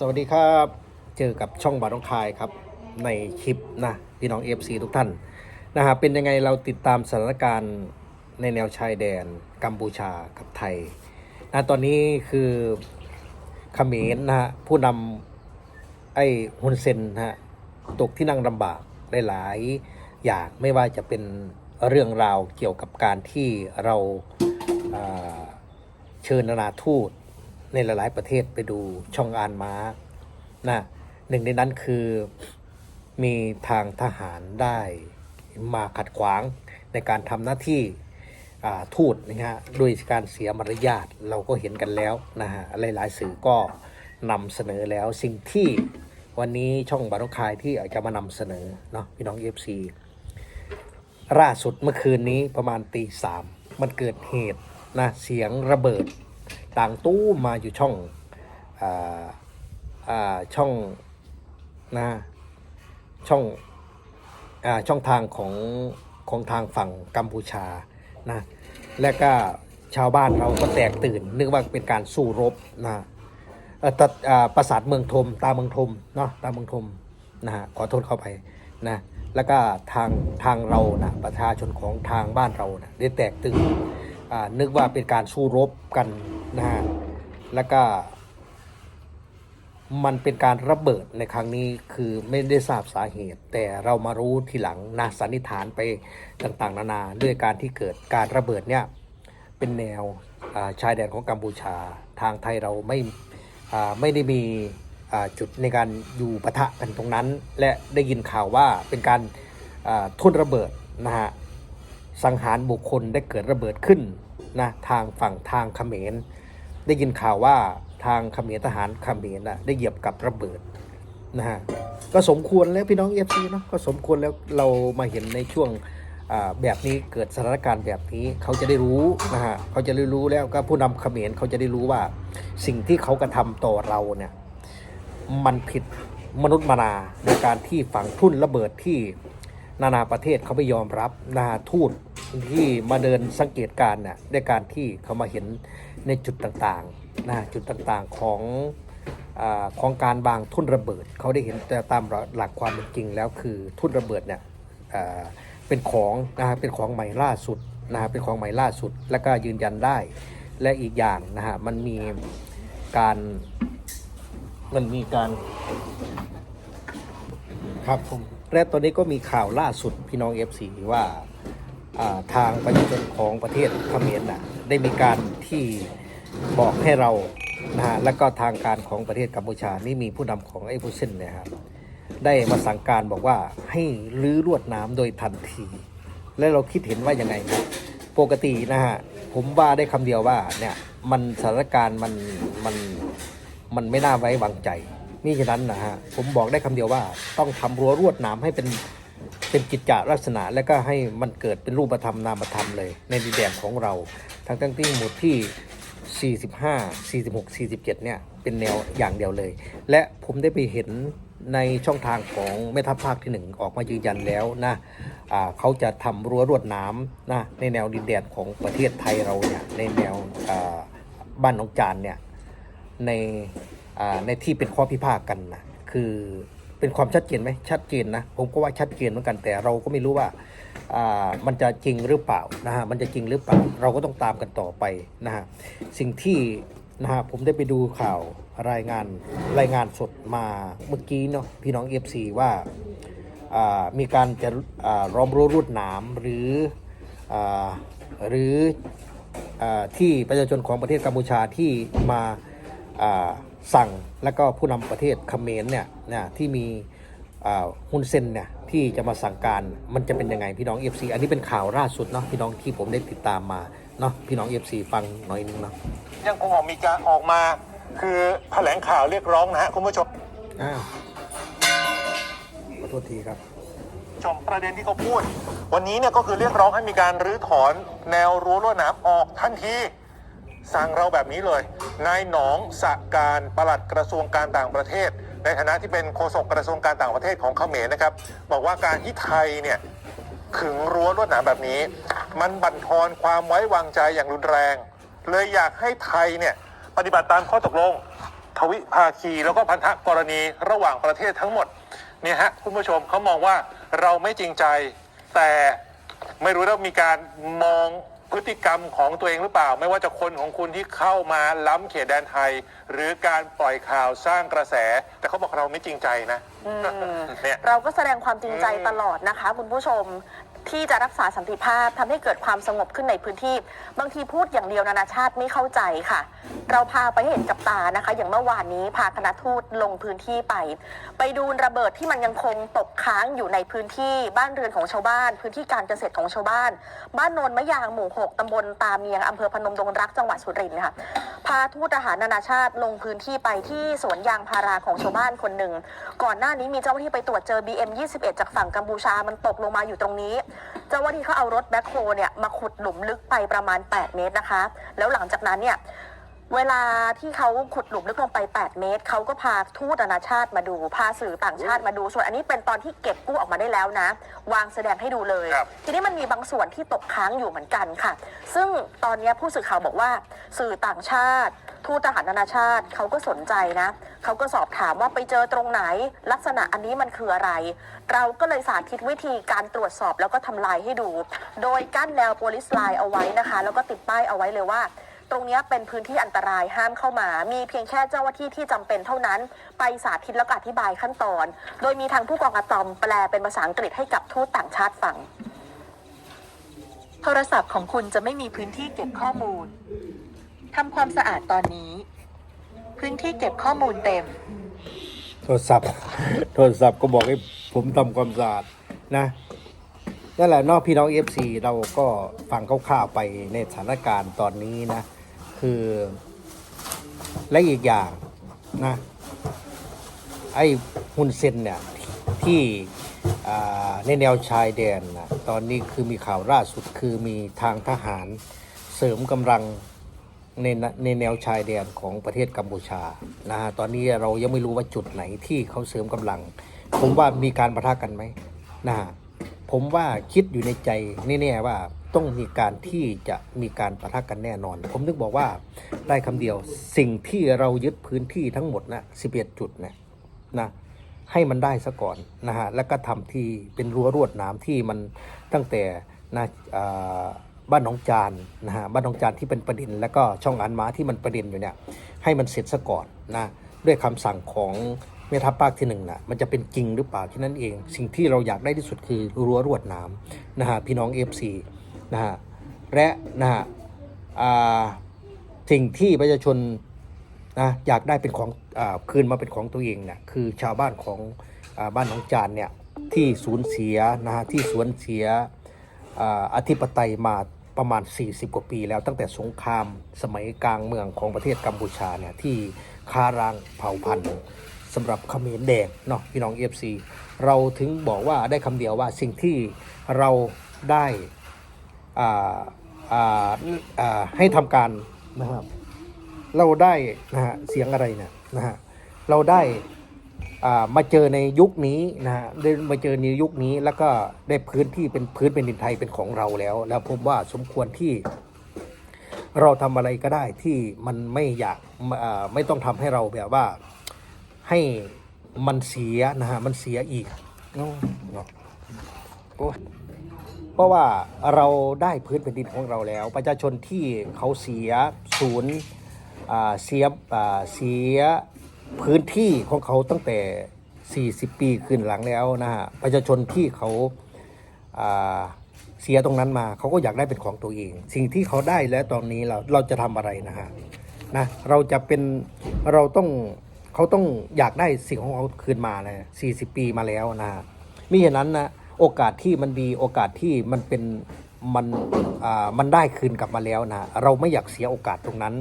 สวัสดีครับ เจอกับช่องบาต้องคายครับ ในคลิปนะพี่น้อง FC ทุกท่านนะฮะเป็นยังไงเราติดตามสถานการณ์ในแนวชายแดนกัมพูชากับไทยนะตอนนี้คือเขมรนะฮะผู้นำไอ้ฮุนเซนนะฮะตกที่นั่งลำบากได้หลายอย่างไม่ว่าจะเป็นเรื่องราวเกี่ยวกับการที่เราอ่าเชิญนานาทูต ในหลาย ๆ ประเทศไปดูช่องอานม้านะหนึ่งในนั้นคือมีทางทหารได้มาขัดขวางในการทำหน้าที่ทูตนะฮะด้วยการเสียมารยาทเราก็เห็นกันแล้วนะฮะหลาย ๆ สื่อก็นำเสนอแล้วสิ่งที่วันนี้ช่องบารุคายที่อาจจะมานำเสนอเนาะพี่น้องเอฟซีล่าสุดเมื่อคืนนี้ประมาณตีสามมันเกิดเหตุนะเสียงระเบิด ต่างตู้มาอยู่ช่องอาอ่าช่องนะช่องอาช่องทางของของทางฝั่งกัมพูชานะและก็ชาวบ้านเราก็แตกตื่น นึกว่าเป็นการสู้รบนะเอ่อตัดปราสาทเมืองทม ตาเมืองทมเนาะตาเมืองทมนะฮะขอโทษเข้าไปนะแล้วก็ทางทางเรานะประชาชนของทางบ้านเรานะได้แตกตื่น นึกว่าเป็นการสู้รบกันนะฮะแล้วก็มันเป็นการระเบิดในครั้งนี้คือไม่ได้ทราบสาเหตุ แต่เรามารู้ทีหลังนะสันนิษฐานไปต่างๆ นานาด้วยการที่เกิดการระเบิดเนี่ยเป็นแนวชายแดนของกัมพูชาทางไทยเราไม่ไม่ได้มีจุดในการอยู่ปะทะกันตรงนั้น และได้ยินข่าวว่าเป็นการทุ่นระเบิดนะฮะ สังหารบุคคลได้เกิดระเบิดขึ้นนะทางฝั่งทางเขมร ได้ยินข่าวว่าทางเขมรทหารเขมรนะได้เหยียบกับระเบิดนะฮะก็สมควรแล้วพี่น้องเอฟซีเนาะก็สมควรแล้วเรามาเห็นในช่วงแบบนี้เกิดสถานการณ์แบบนี้เขาจะได้รู้นะฮะเขาจะได้รู้แล้วก็ผู้นำเขมรเขาจะได้รู้ว่าสิ่งที่เขากระทำต่อเราเนี่ยมันผิดมนุษย์มนาโดยการที่ฝังทุ่นระเบิดที่ นานาประเทศเขาไม่ยอมรับนาทูตที่มาเดินสังเกตการณ์น่ะด้วยการที่เขามาเห็นในจุดต่างๆนะจุดต่างๆของอของการบางทุ่นระเบิด เขาได้เห็นแต่ตามหลักความเป็นจริงแล้วคือทุ่นระเบิดเนี่ยเป็นของนะฮะเป็นของใหม่ล่าสุดนะฮะเป็นของใหม่ล่าสุด และก็ยืนยันได้ และอีกอย่างนะฮะมันมีการมันมีการครับผม และตอนนี้ก็มีข่าวล่าสุดพี่น้อง FC ว่าอ่าทางประชาชนของประเทศเขมรน่ะได้มีการที่บอกให้เรานะฮะแล้วก็ทางการของประเทศกัมพูชานี่มีผู้นำของไอ้ผู้เส้นเนี่ยครับได้มาสั่งการบอกว่าให้รื้อลวดน้ำโดยทันที และเราคิดเห็นว่ายังไงครับปกตินะฮะผมว่าได้คำเดียวว่าเนี่ยมันสถานการณ์มันมันมันไม่น่าไว้วางใจ นี่ฉะนั้นนะฮะผมบอกได้คำเดียวว่าต้องทำรั้วรวดหน้ำให้เป็นเป็นกิจจลักษณะและก็ให้มันเกิดเป็นรูปธรรมนามธรรมเลย ในดินแดนของเรา ทั้งทั้งที่หมู่ที่ 45 46 47 เนี่ย เป็นแนวอย่างเดียวเลย และผมได้ไปเห็นในช่องทางของแม่ทัพภาคที่หนึ่งออกมายืนยันแล้วนะอ่าเขาจะทำรั้วรวดน้ำนะในแนวดินแดนของประเทศไทยเราเนี่ยในแนวบ้านหนองจานเนี่ยใน ในที่เป็นข้อพิพาทกันนะคือเป็นความชัดเจนไหมชัดเจนนะผมก็ว่าชัดเจนเหมือนกันแต่เราก็ไม่รู้ว่ามันจะจริงหรือเปล่านะฮะมันจะจริงหรือเปล่าเราก็ต้องตามกันต่อไปนะฮะสิ่งที่นะฮะผมได้ไปดูข่าวรายงานรายงานสดมาเมื่อกี้เนาะพี่น้อง FC ว่าอ่ามีการจะอ่าล้อมรั้วรวดหนามหรืออหรืออที่ประชาชนของประเทศกัมพูชาที่มาสั่งแล้วก็ผู้นำประเทศเขมรเนี่ยนะที่มีอ่าฮุนเซนเนี่ยที่จะมาสั่งการมันจะเป็นยังไงพี่น้อง FC อันนี้เป็นข่าวล่าสุดเนาะพี่น้องที่ผมได้ติดตามมาเนาะพี่น้อง FC ฟังหน่อยนึงเนาะยังคงออกมีการออกมา คือแถลงข่าวเรียกร้องนะฮะคุณผู้ชมอ้าวขอโทษทีครับชมประเด็นที่เขาพูด วันนี้เนี่ยก็คือเรียกร้องให้มีการรื้อถอนแนวรั้วลวดหนามออกทันที สั่งเราแบบนี้เลย นายหนองสะการปลัดกระทรวงการต่างประเทศ ในฐานะที่เป็นโฆษกกระทรวงการต่างประเทศของเขมรนะครับ บอกว่าการที่ไทยเนี่ยขึงรั้วลวดหนามแบบนี้ มันบั่นทอนความไว้วางใจอย่างรุนแรง เลยอยากให้ไทยเนี่ยปฏิบัติตามข้อตกลง ทวิภาคีแล้วก็พันธกรณีระหว่างประเทศทั้งหมดเนี่ยฮะคุณผู้ชมเขามองว่าเราไม่จริงใจ แต่ไม่รู้ว่ามีการมอง พฤติกรรมของตัวเองหรือเปล่า ไม่ว่าจะคนของคุณที่เข้ามาล้ำเขตแดนไทย หรือการปล่อยข่าวสร้างกระแส แต่เขาบอกเราไม่จริงใจนะ อืมเนี่ย เราก็แสดงความจริงใจอืมตลอดนะคะ คุณผู้ชม ที่จะรักษาสันติภาพทำให้เกิดความสงบขึ้นในพื้นที่ บางทีพูดอย่างเดียวนานาชาติไม่เข้าใจค่ะ เราพาไปเห็นกับตานะคะ อย่างเมื่อวานนี้พาคณะทูตลงพื้นที่ไป ไปดูระเบิดที่มันยังคงตกค้างอยู่ในพื้นที่บ้านเรือนของชาวบ้าน พื้นที่การเกษตรของชาวบ้าน บ้านโนนมะยางหมู่หกตำบลตาเมียงอำเภอพนมดงรักจังหวัดสุรินทร์ค่ะพาทูตทหารนานาชาติลงพื้นที่ไปที่สวนยางพาราของชาวบ้านคนหนึ่งก่อนหน้านี้มีเจ้าหน้าที่ไปตรวจเจอ BM 21 จากฝั่งกัมพูชามันตกลงมาอยู่ตรงนี้เจ้าหน้าที่เขาเอารถแบ็คโฮเนี่ยมาขุดหลุมลึกไปประมาณ 8 เมตรนะคะ แล้วหลังจากนั้นเนี่ย เวลาที่เขาขุดหลุมลึกลงไป 8 เมตร เขาก็พาทูตนานาชาติมาดู พาสื่อต่างชาติมาดู ส่วนอันนี้เป็นตอนที่เก็บกู้ออกมาได้แล้วนะ วางแสดงให้ดูเลย ครับ ทีนี้มันมีบางส่วนที่ตกค้างอยู่เหมือนกันค่ะ ซึ่งตอนนี้ผู้สื่อข่าวบอกว่าสื่อต่างชาติ ทูตทหารนานาชาติเขาก็สนใจนะ เขาก็สอบถามว่าไปเจอตรงไหน ลักษณะอันนี้มันคืออะไร เราก็เลยสาธิตวิธีการตรวจสอบแล้วก็ทำลายให้ดู โดยกั้นแนวโพลิสไลน์เอาไว้นะคะ แล้วก็ติดป้ายเอาไว้เลยว่า ตรงนี้เป็นพื้นที่อันตรายห้ามเข้ามา มีเพียงแค่เจ้าหน้าที่ที่จำเป็นเท่านั้น ไปสาธิตแล้วก็อธิบายขั้นตอน โดยมีทางผู้กองอะตอมแปลเป็นภาษาอังกฤษให้กับทูตต่างชาติฟัง โทรศัพท์ของคุณจะไม่มีพื้นที่เก็บข้อมูลทำความสะอาดตอนนี้ พื้นที่เก็บข้อมูลเต็ม โทรศัพท์ โทรศัพท์ก็บอกให้ผมทำความสะอาดนะนั่นแหละนอกพี่น้องเอฟซีเราก็ฟังคร่าวๆไปในสถานการณ์ตอนนี้นะ คือ และอีกอย่างนะไอ้ฮุนเซนเนี่ยที่ในแนวชายแดนนะตอนนี้คือมีข่าวล่าสุดคือมีทางทหารเสริมกำลังในในแนวชายแดนของประเทศกัมพูชานะฮะตอนนี้เรายังไม่รู้ว่าจุดไหนที่เขาเสริมกำลัง ผมว่ามีการประทะกันไหมนะฮะผมว่าคิดอยู่ในใจแน่ๆว่า ต้องมีการที่จะมีการประทะกันแน่นอน ผมนึกบอกว่าได้คำเดียวสิ่งที่เรายึดพื้นที่ทั้งหมดนะ11 จุดนะนะให้มันได้ซะก่อนนะฮะแล้วก็ทำที่เป็นรั้วรวดหน้ำที่มันตั้งแต่นะอ่าบ้านหนองจานนะฮะบ้านหนองจานที่เป็นประเด็น แล้วก็ช่องอันม้าที่มันประเด็นอยู่เนี่ยให้มันเสร็จซะก่อนนะด้วยคำสั่งของแม่ทัพภาคที่หนึ่งนะมันจะเป็นจริงหรือเปล่าที่นั่นเอง สิ่งที่เราอยากได้ที่สุดคือรั้วรวดน้ำนะฮะพี่น้อง FC นะฮะและนะฮะสิ่งที่ประชาชนนะอยากได้เป็นของอคืนมาเป็นของตัวเองเนี่ยคือชาวบ้านของอบ้านหนองจานเนี่ยที่สูญเสียนะฮะที่สวนเสียอธิปไตยมาประมาณ 40 กว่าปีแล้วตั้งแต่สงครามสมัยกลางเมืองของประเทศกัมพูชาเนี่ยที่ค้ารางเผ่าพันธุ์สำหรับเขมรแดงเนาะพี่น้อง FC เราถึงบอกว่าได้คำเดียวว่าสิ่งที่เราได้ ให้ทำการนะครับ เราได้นะฮะเสียงอะไรเนี่ยนะฮะเราได้อ่ามาเจอในยุคนี้นะฮะได้มาเจอในยุคนี้แล้วก็ได้พื้นที่เป็นพื้นเป็นดินไทยเป็นของเราแล้ว แล้วผมว่าสมควรที่ เราทำอะไรก็ได้ที่มันไม่อยากไม่ต้องทำให้เราแบบว่าให้มันเสียนะฮะมันเสียอีกเนาะ เพราะว่าเราได้พื้นแผ่นดินของเราแล้ว ประชาชนที่เขาเสียศูนย์เสียเสียพื้นที่ของเขาตั้งแต่ 40 ปีขึ้นหลังแล้วนะฮะประชาชนที่เขาเสียตรงนั้นมาเขาก็อยากได้เป็นของตัวเอง สิ่งที่เขาได้แล้วตอนนี้เราเราจะทำอะไรนะฮะนะเราจะเป็นเราต้องเขาต้องอยากได้สิ่งของเขาคืนมาเลย40 ปีมาแล้วนะฮะมิฉะนั้นนะ โอกาสที่มันดีโอกาสที่มันเป็นมันอ่ามันได้คืนกลับมาแล้วนะเราไม่อยากเสียโอกาสตรงนั้น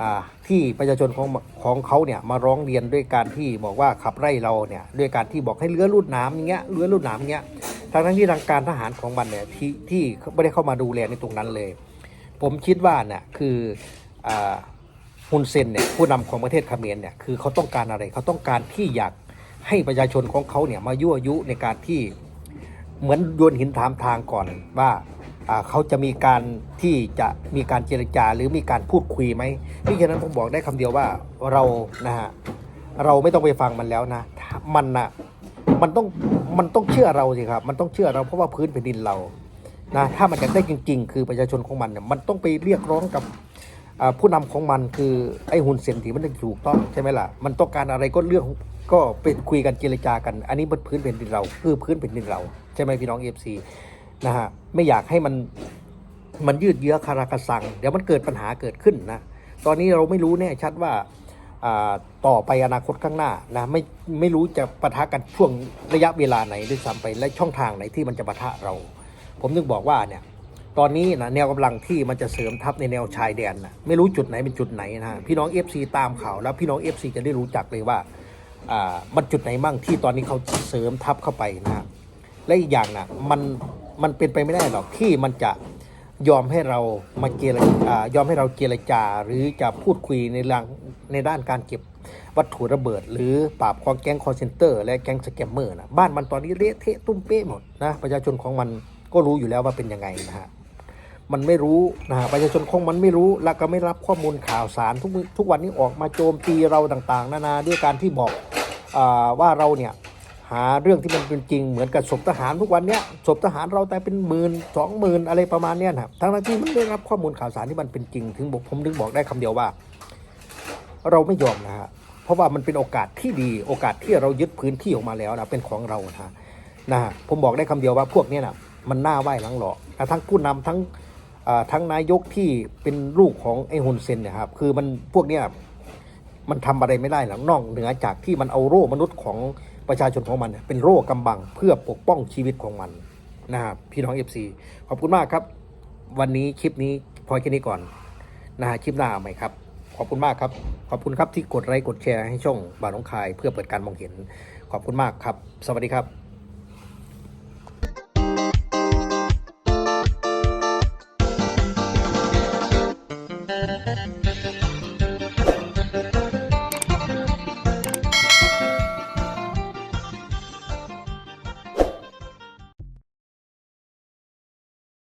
อ่าที่ประชาชนของของเขาเนี่ยมาร้องเรียนด้วยการที่บอกว่าขับไล่เราเนี่ยด้วยการที่บอกให้เลื้อลูดน้ำอย่างเงี้ยเลื้อลูดน้ำอย่างเงี้ยทั้งทั้งที่ทางการทหารของมันเนี่ยที่ที่ไม่ได้เข้ามาดูแลในตรงนั้นเลย ผมคิดว่าเนี่ยคืออ่าฮุนเซนเนี่ยผู้นำของประเทศเขมรเนี่ยคือเขาต้องการอะไรเขาต้องการที่อยากให้ประชาชนของเขาเนี่ยมายั่วยุในการที่ เหมือนโยนหินถามทางก่อนว่าเขาจะมีการที่จะมีการเจรจาหรือมีการพูดคุยไหมนี่ฉะนั้นผมบอกได้คำเดียวว่าเรานะฮะเราไม่ต้องไปฟังมันแล้วนะ มันนะมันต้องมันต้องเชื่อเราสิครับ มันต้องเชื่อเราเพราะว่าพื้นแผ่นดินเรานะถ้ามันจะได้จริง ๆ คือประชาชนของมันเนี่ยมันต้องไปเรียกร้องกับผู้นำของมันคือไอ้หุ่นเซนที่มันถูกต้องใช่ไหมล่ะมันต้องการอะไรก็เรื่องก็ไปคุยกันเจรจากัน อันนี้บนพื้นแผ่นดินเรา คือพื้นแผ่นดินเรา ใช่ไหมพี่น้องเอฟซีนะฮะไม่อยากให้มันมันยืดเยื้อคาราคาซัง เดี๋ยวมันเกิดปัญหาเกิดขึ้นนะตอนนี้เราไม่รู้แน่ชัดว่าอ่าต่อไปอนาคตข้างหน้านะไม่ไม่รู้จะปะทะกันช่วงระยะเวลาไหนด้วยซ้ำไปและช่องทางไหนที่มันจะปะทะเรา ผมนึกบอกว่าเนี่ยตอนนี้นะแนวกำลังที่มันจะเสริมทัพในแนวชายแดนนะไม่รู้จุดไหนเป็นจุดไหนนะฮะพี่น้อง FC ตามข่าวแล้วพี่น้อง FC จะได้รู้จักเลยว่าอ่ามันจุดไหนมั่งที่ตอนนี้เขาเสริมทัพเข้าไปนะ และอีกอย่างนะมันมันเป็นไปไม่ได้หรอกที่มันจะยอมให้เรามาเจรจายอมให้เราเจรจาหรือจะพูดคุยในร่างในด้านการเก็บวัตถุระเบิด หรือปราบความแก๊งคอร์เซนเตอร์และแก๊งสแกมเมอร์นะบ้านมันตอนนี้เละเทะตุ้มเป๊ะหมดนะประชาชนของมันก็รู้อยู่แล้วว่าเป็นยังไงนะฮะมันไม่รู้นะฮะประชาชนของมันไม่รู้และก็ไม่รับข้อมูลข่าวสารทุกทุกวันนี้ออกมาโจมตีเราต่างๆ นานาด้วยการที่บอกอว่าเราเนี่ยาเรื่องที่มันเป็นจริงเหมือนกับศพทหารทุกวันเนี้ยศพทหารเราแต่เป็นหมื่นสองหมื่นอะไรประมาณเนี้ยนะครับทั้งที่มันได้รับข้อมูลข่าวสารที่มันเป็นจริง ถึงบอกผมถึงบอกได้คำเดียวว่า เราไม่ยอมนะฮะเพราะว่ามันเป็นโอกาสที่ดี โอกาสที่เรายึดพื้นที่ออกมาแล้วนะเป็นของเรานะนะฮะผมบอกได้คำเดียวว่าพวกเนี้ยนะมันหน้าไหว้หลังหลอกนะทั้งผู้นำทั้งทั้งนายกที่เป็นลูกของไอ้ฮุนเซนเนะครับคือมันพวกเนี้ยมันทำอะไรไม่ได้หรอกนอกเหนือจากที่มันเอาโร่มนุษย์ของ ประชาชนของมันเป็นโรคกำบังเพื่อปกป้องชีวิตของมันนะครับพี่น้อง FC ขอบคุณมากครับ วันนี้คลิปนี้พอแค่นี้ก่อนนะฮะคลิปหน้าใหม่ครับ ขอบคุณมากครับ ขอบคุณครับที่กดไลค์กดแชร์ให้ช่องบ่าวน้องคาย เพื่อเปิดการมองเห็น ขอบคุณมากครับ สวัสดีครับ